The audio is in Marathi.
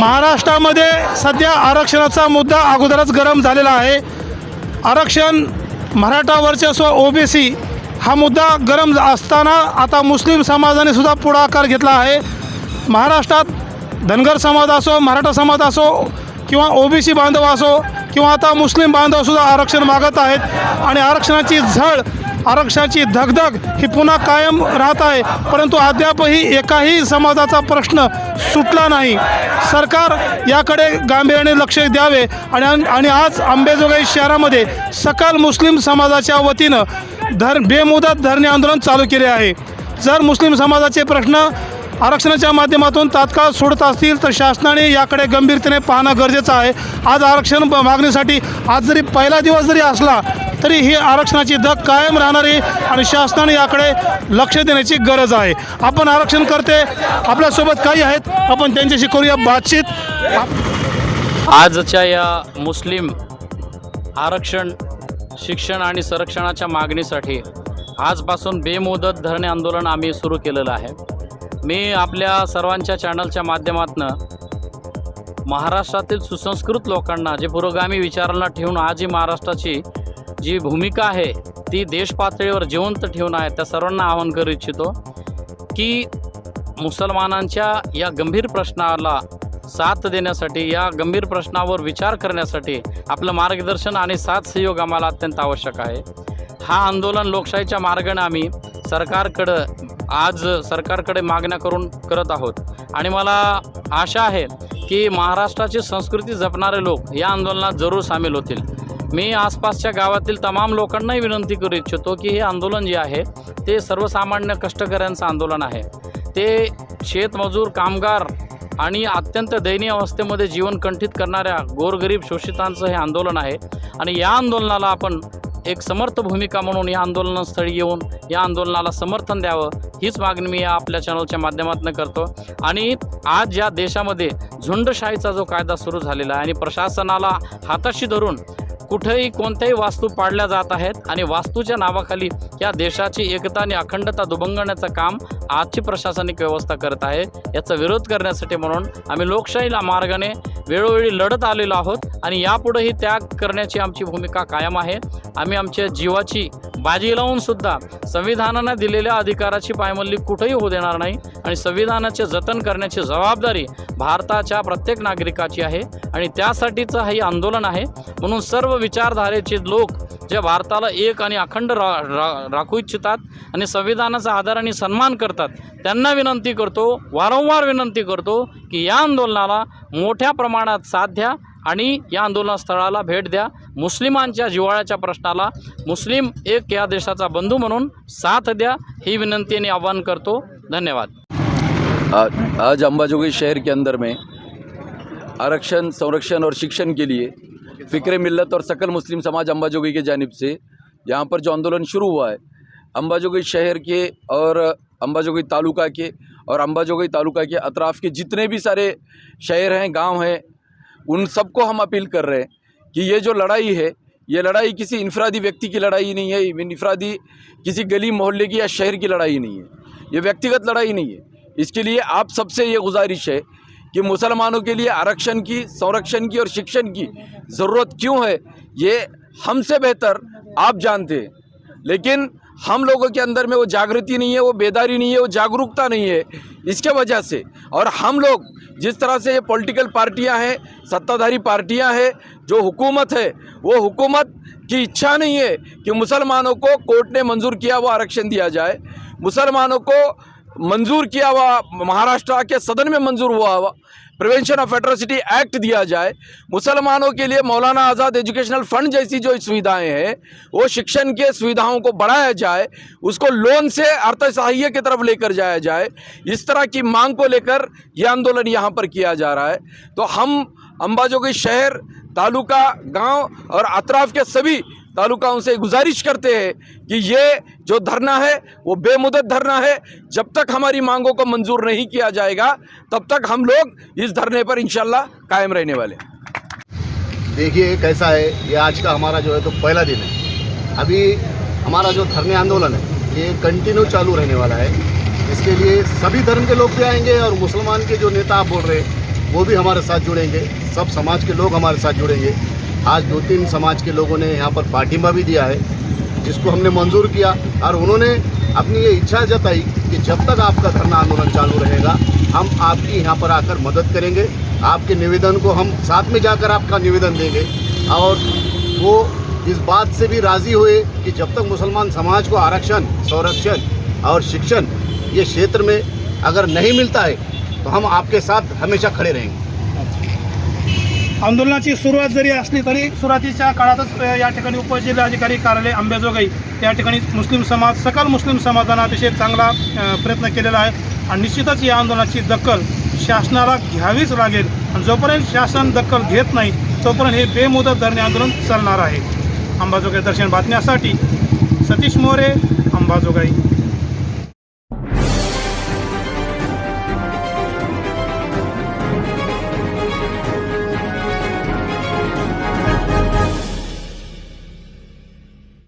महाराष्ट्रामध्ये सध्या आरक्षणाचा मुद्दा अगोदरच गरम झालेला आहे. आरक्षण मराठा वर्चस्व ओबीसी हा मुद्दा गरम असताना आता मुस्लिम समाजाने सुद्धा पुढाकार घेतला आहे. महाराष्ट्रात धनगर समाज असो मराठा समाज असो किंवा ओबीसी बांधव असो किंवा आता मुस्लिम बांधवसुद्धा आरक्षण मागत आहेत. आणि आरक्षणाची झळ आरक्षणाची धगधग ही पुन्हा कायम राहत आहे. परंतु अद्यापही एकाही समाजाचा प्रश्न सुटला नाही. सरकार याकडे गांभीर्याने लक्ष द्यावे आणि आणि आज अंबेजोगाई शहरामध्ये सकल मुस्लिम समाजाच्या वतीनं धर बेमुदत धरणे आंदोलन चालू केले आहे. जर मुस्लिम समाजाचे प्रश्न आरक्षणाच्या माध्यमातून तात्काळ सोडत असतील तर शासनाने याकडे गंभीरतेने पाहणं गरजेचं आहे. आज आरक्षण मागणीसाठी आज जरी पहिला दिवस जरी असला तरी ही आरक्षणाची धग कायम राहणार आहे आणि शासनाने याकडे लक्ष देण्याची गरज आहे. आपण आरक्षण करते आपल्यासोबत काही आहेत आपण त्यांच्याशी करूया बातचीत. आजच्या या मुस्लिम आरक्षण शिक्षण आणि संरक्षणाच्या मागणीसाठी आजपासून बेमुदत धरणे आंदोलन आम्ही सुरू केलेलं आहे. मी आपल्या सर्वांच्या चॅनलच्या माध्यमातून महाराष्ट्रातील सुसंस्कृत लोकांना जे पुरोगामी विचारांना ठेवून आजही महाराष्ट्राची जी भूमिका आहे ती देश पातळीवर जिवंत ठेवणं आहे त्या सर्वांना आवाहन करू इच्छितो की मुसलमानांच्या या गंभीर प्रश्नाला साथ देण्यासाठी या गंभीर प्रश्नावर विचार करण्यासाठी आपलं मार्गदर्शन आणि साथ सहयोग आम्हाला अत्यंत आवश्यक आहे. हा आंदोलन लोकशाहीच्या मार्गाने आम्ही सरकारकडं आज सरकारकडे मागण्या करून करत आहोत. आणि मला आशा आहे की महाराष्ट्राची संस्कृती जपणारे लोक या आंदोलनात जरूर सामील होतील. मी आसपासच्या गावातील तमाम लोकांनाही विनंती करू इच्छितो की हे आंदोलन जे आहे ते सर्वसामान्य कष्टकऱ्यांचं आंदोलन आहे. ते शेतमजूर कामगार आणि अत्यंत दयनीय अवस्थेमध्ये जीवन कंठित करणाऱ्या गोरगरीब शोषितांचं हे आंदोलन आहे आणि या आंदोलनाला आपण एक समर्थ भूमिका म्हणून या आंदोलनस्थळी येऊन या आंदोलनाला समर्थन द्यावं हीच मागणी मी या आपल्या चॅनलच्या माध्यमातून करतो. आणि आज या देशामध्ये झुंडशाहीचा जो कायदा सुरू झालेला आहे आणि प्रशासनाला हाताशी धरून कुठेही कोणत्याही वास्तू पाडल्या जात आहेत आणि वास्तूच्या नावाखाली या देशाची एकता आणि अखंडता दुभंगण्याचं काम आजची प्रशासनिक व्यवस्था करत आहे. याचा विरोध करण्यासाठी म्हणून आम्ही लोकशाहीला मार्गाने वेळोवेळी लढत आलेलो आहोत आणि यापुढेही त्याग करण्याची आमची भूमिका कायम आहे. आम्ही आमच्या जीवाची बाजी लावून सुद्धा संविधानानं दिलेल्या अधिकाराची पायमल्ली कुठेही होऊ देणार नाही आणि संविधानाचे जतन करण्याची जबाबदारी भारताच्या प्रत्येक नागरिकाची आहे आणि त्यासाठीचं हे आंदोलन आहे. म्हणून सर्व विचारधारेचे लोक जे भारताला एक आणि अखंड रा, रा राखू इच्छितात आणि संविधानाचा आदर आणि सन्मान करतात त्यांना विनंती करतो वारंवार विनंती करतो की या आंदोलनाला मोठ्या प्रमाणात साथ द्या आणि या आंदोलनस्थळाला भेट द्या. मुस्लिमांच्या जिव्हाळ्याच्या प्रश्नाला मुस्लिम एक या देशाचा बंधू म्हणून साथ द्या ही विनंती आणि आवाहन करतो. धन्यवाद. आज आज शहर के अंदर में आरक्षण संरक्षण और शिक्षण के लिए फ़िक्र मिल्लत और सकल मुस्लिम समाज अम्बाजोगई की जानिब से यहाँ पर जो आंदोलन शुरू हुआ है अम्बाजोगई शहर के और अम्बाजोगई तालुका के और अम्बाजोगई तालुका के अतराफ़ के जितने भी सारे शहर हैं गांव हैं उन सबको हम अपील कर रहे हैं कि ये जो लड़ाई है, ये लड़ाई किसी इनफरादी व्यक्ति की लड़ाई नहीं है इनफरादी किसी गली मोहल्ले की या शहर की लड़ाई नहीं है। ये व्यक्तिगत लड़ाई नहीं है। इसके लिए आप सबसे ये गुजारिश है कि मुसलमानों के लिए आरक्षण की, संरक्षण की और शिक्षण की ज़रूरत क्यों है, ये हमसे बेहतर आप जानते हैं। लेकिन हम लोगों के अंदर में वो जागृति नहीं है, वो बेदारी नहीं है, वो जागरूकता नहीं है। इसके वजह से और हम लोग जिस तरह से ये पॉलिटिकल पार्टियाँ हैं, सत्ताधारी पार्टियाँ हैं, जो हुकूमत है, वो हुकूमत की इच्छा नहीं है कि मुसलमानों को कोर्ट ने मंजूर किया हुआ आरक्षण दिया जाए। मुसलमानों को मंजूर किया हुआ महाराष्ट्र के सदन में मंजूर हुआ हुआ। प्रिवेंशन ऑफ़ एट्रोसिटी एक्ट दिया जाए, मुसलमानों के लिए मौलाना आज़ाद एजुकेशनल फ़ंड जैसी जो सुविधाएँ हैं, वो शिक्षण के सुविधाओं को बढ़ाया जाए, उसको लोन से अर्थ सहाय्य की तरफ़ लेकर जाया जाए, इस तरह की मांग को लेकर यह आंदोलन यहाँ पर किया जा रहा है। तो हम अम्बाजोगई शहर, तालुका, गाँव और अतराफ के सभी तालुकाओं से गुजारिश करते हैं कि ये जो धरना है, वो बेमुदत धरना है। जब तक हमारी मांगों को मंजूर नहीं किया जाएगा, तब तक हम लोग इस धरने पर इंशाल्लाह कायम रहने वाले देखिए, कैसा है, ये आज का हमारा जो है तो पहला दिन है। अभी हमारा जो धरने आंदोलन है, ये कंटिन्यू चालू रहने वाला है। इसके लिए सभी धर्म के लोग भी आएँगे और मुसलमान के जो नेता आप बोल रहे हैं, वो भी हमारे साथ जुड़ेंगे। सब समाज के लोग हमारे साथ जुड़ेंगे। आज दो तीन समाज के लोगों ने यहाँ पर पाठिंबा भी दिया है। जिसको हमने मंजूर किया और उन्होंने अपनी ये इच्छा जताई कि जब तक आपका धरना आंदोलन चालू रहेगा, हम आपकी यहाँ पर आकर मदद करेंगे। आपके निवेदन को हम साथ में जाकर आपका निवेदन देंगे। और वो इस बात से भी राज़ी हुए कि जब तक मुसलमान समाज को आरक्षण, संरक्षण और शिक्षण ये क्षेत्र में अगर नहीं मिलता है तो हम आपके साथ हमेशा खड़े रहेंगे। आंदोलनाची सुरुवात जरी असली तरी सुरुवातीच्या काळातच या ठिकाणी उपजिल्हाधिकारी कार्यालय अंबेजोगाई या ठिकाणी मुस्लिम समाज सकल मुस्लिम समाजानं अतिशय चांगला प्रयत्न केलेला आहे. आणि निश्चितच या आंदोलनाची दखल शासनाला घ्यावीच लागेल. आणि जोपर्यंत शासन दखल घेत नाही तोपर्यंत हे बेमुदत धरणे आंदोलन चालणार आहे. अंबाजोगाई दर्शन बातम्यासाठी सतीश मोरे अंबाजोगाई